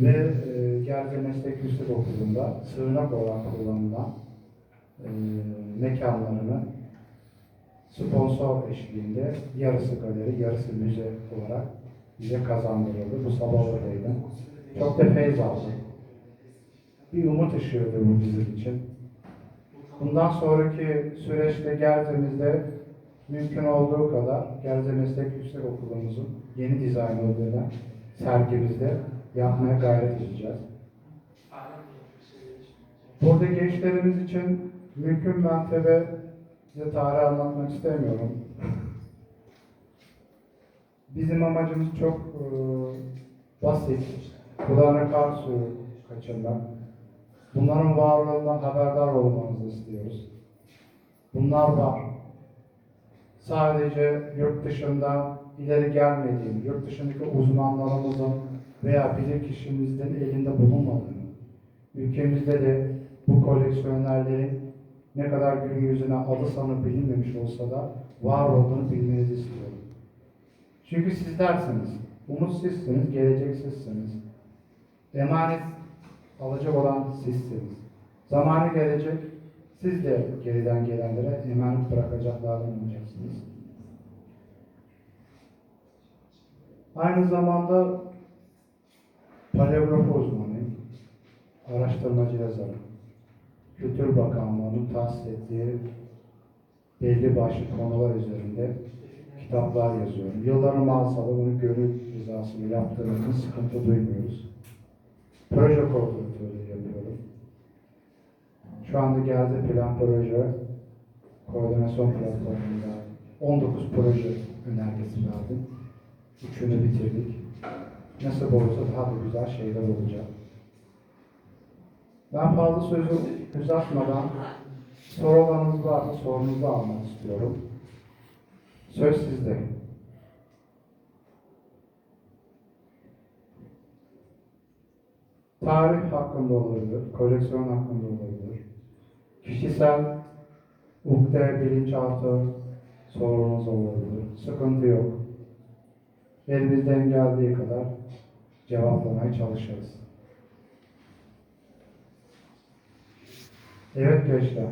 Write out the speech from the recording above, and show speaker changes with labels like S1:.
S1: ve e, Gerze Meslek Yüksek Okulu'nda sığınak olarak kullanılan e, mekanlarını sponsor eşliğinde yarısı galeri, yarısı müze olarak bize kazandırıldı. Bu sabah oradaydım. Çok da feyz aldım. Bir umut ışığıydı bu bizim için. Bundan sonraki süreçte Gerze'mizde mümkün olduğu kadar Gerze Meslek Yüksek Okulumuzun yeni dizayn edilen sergimizde yapmaya gayret edeceğiz. Burada gençlerimiz için mümkün mertebe size tarih anlatmak istemiyorum. Bizim amacımız çok e, basit. Kulağına kar suyu kaçırmak. Bunların varlığından haberdar olmanızı istiyoruz. Bunlar var. Sadece yurt dışında ileri gelmediğini, yurt dışındaki uzmanlarımızın veya bilir kişimizin elinde bulunmadığını, ülkemizde de bu koleksiyonerlerin ne kadar gün yüzüne adı sanı bilinmemiş olsa da var olduğunu bilmenizi istiyorum. Çünkü sizlersiniz, umut sizsiniz, gelecek sizsiniz. Emanet alacak olan sizsiniz. Zamanı gelecek, siz de geriden gelenlere emanet bırakacaklardan olacaksınız. Aynı zamanda paleografi uzmanıyım, araştırmacı yazarım. Kültür Bakanlığı'nın tahsis ettiği belli başlı konular üzerinde kitaplar yazıyorum. Yıllarım alsa da bunu gönül rızasıyla yaptığım için sıkıntı duymuyoruz. Proje koordinatörü yapıyorum. Şu anda geldi plan proje koordinasyon platformunda 19 proje önergesi verdim. Üçünü bitirdik. Nasıl olursa daha da güzel şeyler olacak. Ben fazla sözü uzatmadan sorularınız varsa sorunuzu almak istiyorum. Söz sizde. Tarih hakkında olabilir, koleksiyon hakkında olabilir. Kişisel ukde, bilinçaltı sorunuz olabilir. Sıkıntı yok. Elimizden geldiği kadar cevaplamaya çalışırız. Evet gençler.